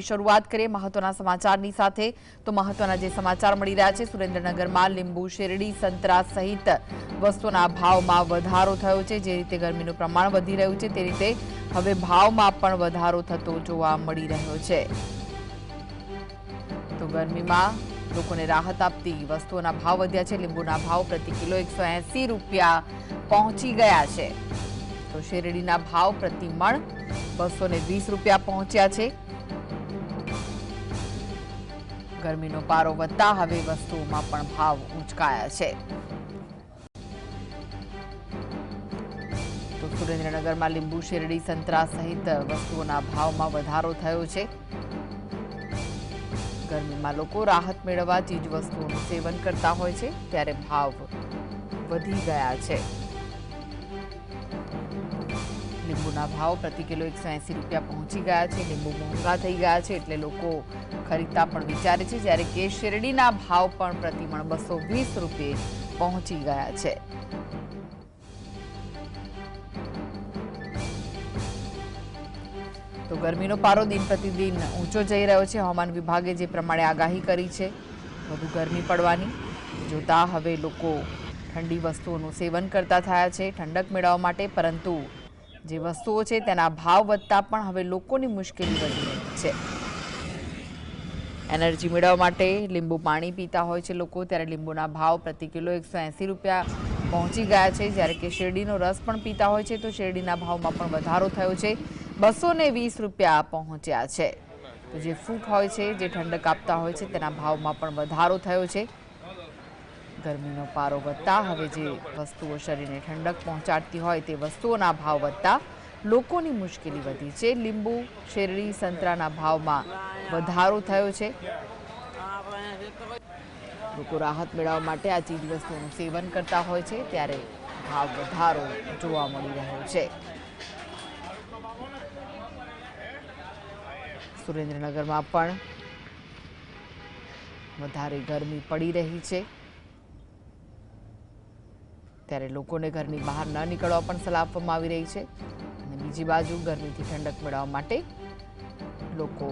શરૂઆત કરીએ મહત્વના સમાચારની સાથે. તો મહત્વના જે સમાચાર મળી રહ્યા છે, સુરેન્દ્રનગરમાં લીંબુ શેરડી, સંતરા સહિત વસ્તુના ભાવમાં વધારો થયો છે. જે રીતે ગરમીનું પ્રમાણ વધી રહ્યું છે, તે રીતે હવે ભાવમાં પણ વધારો થતો જોવા મળી રહ્યો છે. તો ગરમીમાં લોકોને રાહત આપતી વસ્તુઓના ભાવ વધ્યા છે. લીંબુના ભાવ પ્રતિ કિલો એકસો રૂપિયા પહોંચી ગયા છે. તો શેરડીના ભાવ પ્રતિ મણ બસો રૂપિયા પહોંચ્યા છે. ગરમીનો પારો વધતા હવે વસ્તુઓમાં પણ ભાવ ઊંચકાયા છે. તો સુરેન્દ્રનગરમાં લીંબુ શેરડી સંતરા સહિત વસ્તુઓના ભાવમાં વધારો થયો છે. ગરમીમાં લોકો રાહત મેળવવા ચીજ વસ્તુઓનું સેવન કરતા હોય છે, ત્યારે ભાવ વધી ગયા છે. લીંબુના ભાવ પ્રતિ કિલો એકસો એંસી રૂપિયા પહોંચી ગયા છે. લીંબુ મોંઘા થઈ ગયા છે એટલે લોકો ખરીદતા પણ વિચારે છે, જ્યારે કે શેરડીના ભાવ પણ પ્રતિમણ બસો વીસ રૂપિયે પહોંચી ગયા છે. તો ગરમીનો પારો દિન પ્રતિદિન ઊંચો જઈ રહ્યો છે. હવામાન વિભાગે જે પ્રમાણે આગાહી કરી છે, વધુ ગરમી પડવાની. જોતા હવે લોકો ઠંડી વસ્તુઓનું સેવન કરતા થયા છે. ઠંડક મેળવવા માટે પરંતુ જે વસ્તુઓ છે તેના ભાવ વધતા પણ હવે લોકોની મુશ્કેલી વધી રહી છે. એનર્જી મેળવવા માટે લીંબુ પાણી પીતા હોય છે લોકો, ત્યારે લીંબુના ભાવ પ્રતિ કિલો એકસો એંસી રૂપિયા પહોંચી ગયા છે. જ્યારે કે શેરડીનો રસ પણ પીતા હોય છે, તો શેરડીના ભાવમાં પણ વધારો થયો છે. બસો વીસ રૂપિયા પહોંચ્યા છે. તો જે ફૂટ હોય છે, જે ઠંડક આપતા હોય છે, તેના ભાવમાં પણ વધારો થયો છે. ગરમીનો પારો વધતા હવે જે વસ્તુઓ શરીરને ઠંડક પહોંચાડતી હોય તે વસ્તુઓના ભાવ વધતા લોકોની મુશ્કેલી વધી છે. લીંબુ, શેરડી સંતરાના ભાવમાં વધારો થયો છે. લોકો રાહત મેળવવા માટે આ ચીજ વસ્તુઓનું સેવન કરતા હોય છે, ત્યારે ભાવ વધારો જોવા મળી રહ્યો છે. સુરેન્દ્રનગરમાં પણ વધારે ગરમી પડી રહી છે. ત્યારે લોકોને ઘરની બહાર ન નીકળવા પણ સલાહ આપવામાં આવી રહી છે. અને બીજી બાજુ ગરમીથી ઠંડક મેળવવા માટે લોકો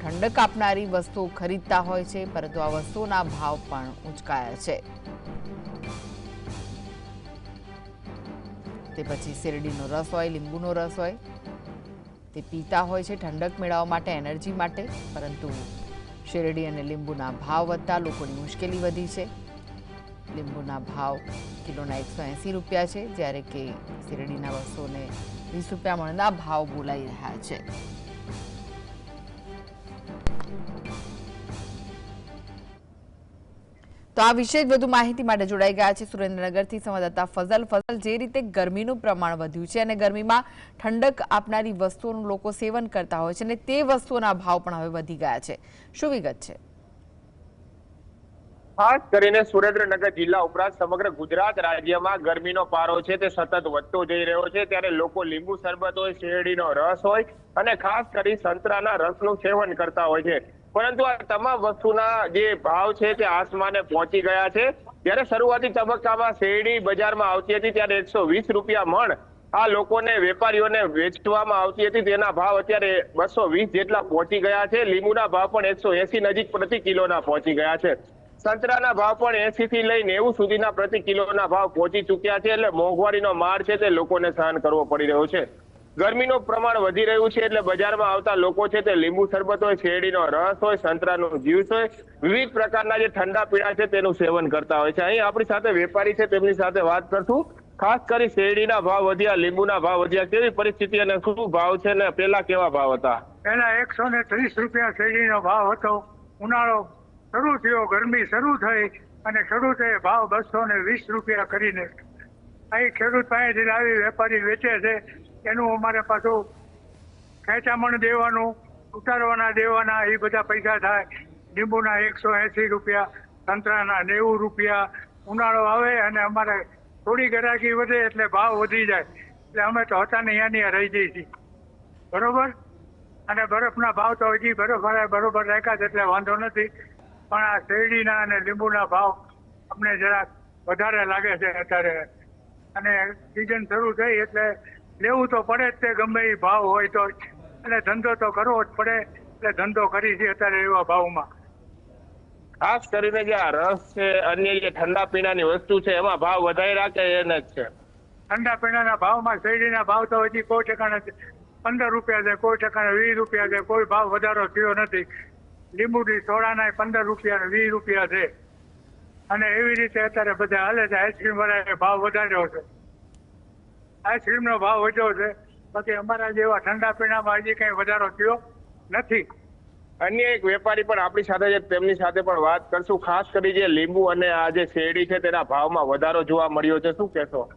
ઠંડક આપનારી વસ્તુઓ ખરીદતા હોય છે, પરંતુ આ વસ્તુઓના ભાવ પણ ઊંચકાયા છે. તે પછી શેરડીનો રસ હોય, લીંબુનો રસ હોય, તે પીતા હોય છે ઠંડક મેળવવા માટે, એનર્જી માટે, પરંતુ શેરડી અને લીંબુના ભાવ વધતા લોકોની મુશ્કેલી વધી છે. લીંબુના ભાવ કિલોના એકસો એંસી રૂપિયા છે, જ્યારે કે શેરડીના બસો વીસ રૂપિયા મણના ભાવ બોલાઈ રહ્યા છે. તો આ વિશે વધુ માહિતી માટે જોડાઈ ગયા છે સુરેન્દ્રનગરથી સંવાદદાતા ફઝલ. ફઝલ, જે રીતે ગરમીનું પ્રમાણ વધ્યું છે અને ગરમીમાં ઠંડક આપનારી વસ્તુઓનું લોકો સેવન કરતા હોય છે અને તે વસ્તુઓના ભાવ પણ હવે વધી ગયા છે. શું વિગત છે? ખાસ કરીને સુરેન્દ્રનગર જિલ્લા ઉપરાંત સમગ્ર ગુજરાત રાજ્યમાં ગરમીનો પારો છે તે સતત વધતો જઈ રહ્યો છે. ત્યારે લોકો લીંબુ શરબત હોય, શેરડીનો રસ હોય અને ખાસ કરી સંતરાના રસનું સેવન કરતા હોય છે. પરંતુ આ તમામ વસ્તુના જે ભાવ છે તે આસમાને પહોંચી ગયા છે. જ્યારે શરૂઆતી તબક્કામાં શેરડી બજારમાં આવતી હતી, ત્યારે એકસો વીસ રૂપિયા મણ આ લોકોને, વેપારીઓને વેચવામાં આવતી હતી. તેના ભાવ અત્યારે બસો વીસ જેટલા પહોંચી ગયા છે. લીંબુના ભાવ પણ એકસો એસી નજીક પ્રતિ કિલોના પહોંચી ગયા છે. સંતરાના ભાવ પણ એસી થી લઈ નેવું સુધીના પ્રતિ કિલોના ભાવ પહોંચી ચુક્યા છે એટલે મોંઘવારીનો માર છે તે લોકોને સહન કરવો પડી રહ્યો છે. ગરમીનું પ્રમાણ વધી રહ્યું છે એટલે બજારમાં આવતા લોકો છે તે લીંબુ શરબત હોય, શેરડીનો રસ હોય, સંતરાનું જ્યુસ હોય, વિવિધ પ્રકારના જે ઠંડા પીણા છે તેનું સેવન કરતા હોય છે. અહીં આપણી સાથે વેપારી છે, તેમની સાથે વાત કરશું. ખાસ કરી શેરડીના ભાવ વધ્યા, લીંબુના ભાવ વધ્યા. કેવી પરિસ્થિતિ અને શું ભાવ છે ને પેલા કેવા ભાવ હતા? પહેલા એકસો ને ત્રીસ રૂપિયા શેરડીનો ભાવ હતો. ઉનાળો શરૂ થયો, ગરમી શરૂ થઈ અને ખેડૂતે ભાવ બસો ને વીસ રૂપિયા કરીને અહીં ખેડૂત પાસેથી લાવી વેપારી વેચે છે. એનું અમારે પાછું ખેંચામણ દેવાનું, ઉતારવાના દેવાના, એ બધા પૈસા થાય. લીંબુના એકસો એંસી રૂપિયા, સંતરાના નેવું રૂપિયા ઉનાળો આવે અને અમારે થોડી ગરાકી વધે એટલે ભાવ વધી જાય. એટલે અમે તો હતા ને અહીંયા રહી જઈએ છીએ. બરોબર? અને બરફના ભાવ તો હજી બરફ બરોબર રાખ્યા એટલે વાંધો નથી. પણ આ શેરડીના અને લીંબુના ભાવ અમને જરાક વધારે લાગે છે અત્યારે. અને સિઝન શરૂ થઈ એટલે લેવું તો પડે જ તે ગમે એ ભાવ હોય તો. અને ધંધો તો કરવો જ પડે એટલે ધંધો કરી છે અત્યારે એવા ભાવમાં. ખાસ કરીને જે આ રસ છે અન્ય જે ઠંડા પીણાની વસ્તુ છે એમાં ભાવ વધારે રાખે એને જ છે. ઠંડા પીણાના ભાવમાં શેરડીના ભાવ તો હજી કોઈ ઠેકાણે પંદર રૂપિયા છે કોઈ ઠેકાણે વીસ રૂપિયા છે કોઈ ભાવ વધારો થયો નથી. લીંબુની સોડાના પંદર રૂપિયા ને વીસ રૂપિયા છે. અને એવી રીતે અત્યારે બધા હાલે છે આઈસ્ક્રીમ વાળાએ ભાવ વધાર્યો છે. આઈસ્ક્રીમનો ભાવ વધ્યો છે. બાકી અમારા જેવા ઠંડા પીણામાં હજી કઈ વધારો થયો નથી. અન્ય એક વેપારી પણ આપણી સાથે છે તેમની સાથે પણ વાત કરશું. ખાસ કરી જે લીંબુ અને આ જે શેરડી છે તેના ભાવમાં વધારો જોવા મળ્યો છે. શું કહેશો?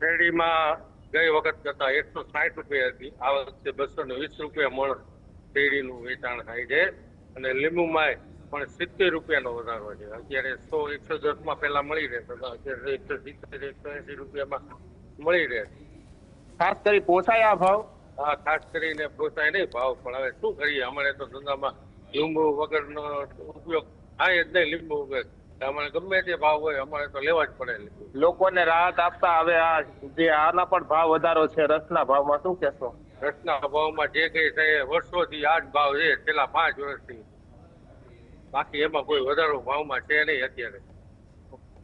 શેરડીમાં ગઈ વખત કરતા એકસો સાઠ રૂપિયા હતી. આ વખતે બસો ને વીસ રૂપિયા મણ શેરડીનું વેચાણ થાય છે. અને લીંબુમાં પણ સિત્તેર રૂપિયાનો વધારો છે. અત્યારે સો એકસો દસમાં પહેલા મળી રહે અત્યારે એકસો સિત્તેર એકસો એસી રૂપિયામાં મળી રહે ખાસ કરી પોસાય આ ભાવ? હા ખાસ કરીને પોસાય નહીં ભાવ પણ હવે શું કરીએ? અમારે તો ધંધામાં લીંબુ વગરનો ઉપયોગ થાય જ નહીં લીંબુ વગર. અમારે ગમે તે ભાવ હોય અમારે તો લેવા જ પડે લોકોને રાહત આપતા હવે આ જે આના પણ ભાવ વધારો છે રસના ભાવમાં શું કહેશો? રસના ભાવમાં જે કઈ વર્ષોથી આ જ ભાવ છે. છેલ્લા પાંચ વર્ષથી. બાકી એમાં કોઈ વધારો ભાવમાં છે નહીં અત્યારે.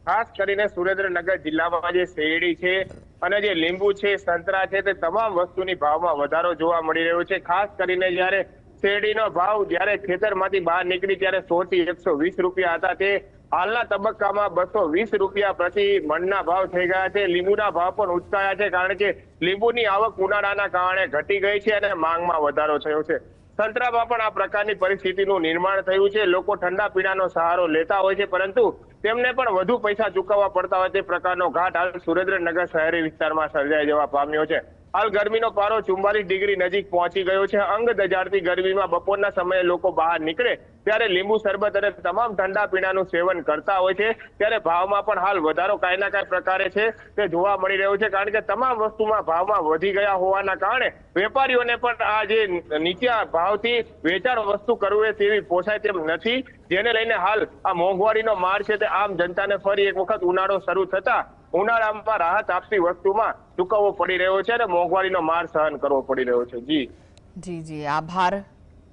ખાસ કરીને સુરેન્દ્રનગર જિલ્લામાં જે શેરડી છે અને જે લીંબુ છે, સંતરા છે, તે તમામ વસ્તુની ભાવમાં વધારો જોવા મળી રહ્યો છે. ખાસ કરીને જ્યારે શેરડીનો ભાવ જ્યારે ખેતરમાંથી બહાર નીકળી ત્યારે સો થી એકસો વીસ રૂપિયા હતા તે હાલના તબક્કામાં બસો વીસ રૂપિયા પ્રતિ મણના ભાવ થઈ ગયા છે. લીંબુના ભાવ પણ ઉચકાયા છે કારણ કે લીંબુની આવક ઉનાળાના કારણે ઘટી ગઈ છે અને માંગમાં વધારો થયો છે. સંતરામાં પણ આ પ્રકારની પરિસ્થિતિનું નિર્માણ થયું છે. લોકો ઠંડા પીણાનો સહારો લેતા હોય છે, પરંતુ તેમને પણ વધુ પૈસા ચૂકવવા પડતા હોય તે પ્રકારનો ઘાટ હાલ સુરેન્દ્રનગર શહેરી વિસ્તારમાં સર્જાઈ જવા પામ્યો છે. હાલ ગરમીનો પારો ચુમ્બાલીસ ડિગ્રી નજીક પહોંચી ગયો છે. અંગ દજાડતી ગરમીમાં બપોરના સમયે લોકો બહાર નીકળે ત્યારે લીંબુ શરબત અને તમામ ઠંડા પીણાનું સેવન કરતા હોય છે. ત્યારે ભાવમાં પણ હાલ વધારો કાંઈ ના કાંઈ પ્રકારે છે. તે જોવા મળી રહ્યો છે કારણ કે તમામ વસ્તુમાં ભાવમાં વધી ગયા હોવાના કારણે વેપારીઓને પણ આ જે નીચા ભાવથી વેચાણ વસ્તુ કરવું એ તેવી પોસાય તેમ નથી. જેને લઈને હાલ આ મોંઘવારીનો માર છે તે આમ જનતાને ફરી એક વખત ઉનાળો શરૂ થતા ઉનાળામાં રાહત આપતી વસ્તુમાં ચૂકવવો પડી રહ્યો છે અને મોંઘવારીનો માર સહન કરવો પડી રહ્યો છે. જી. જી જી. આભાર.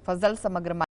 ફઝલ સમગ્ર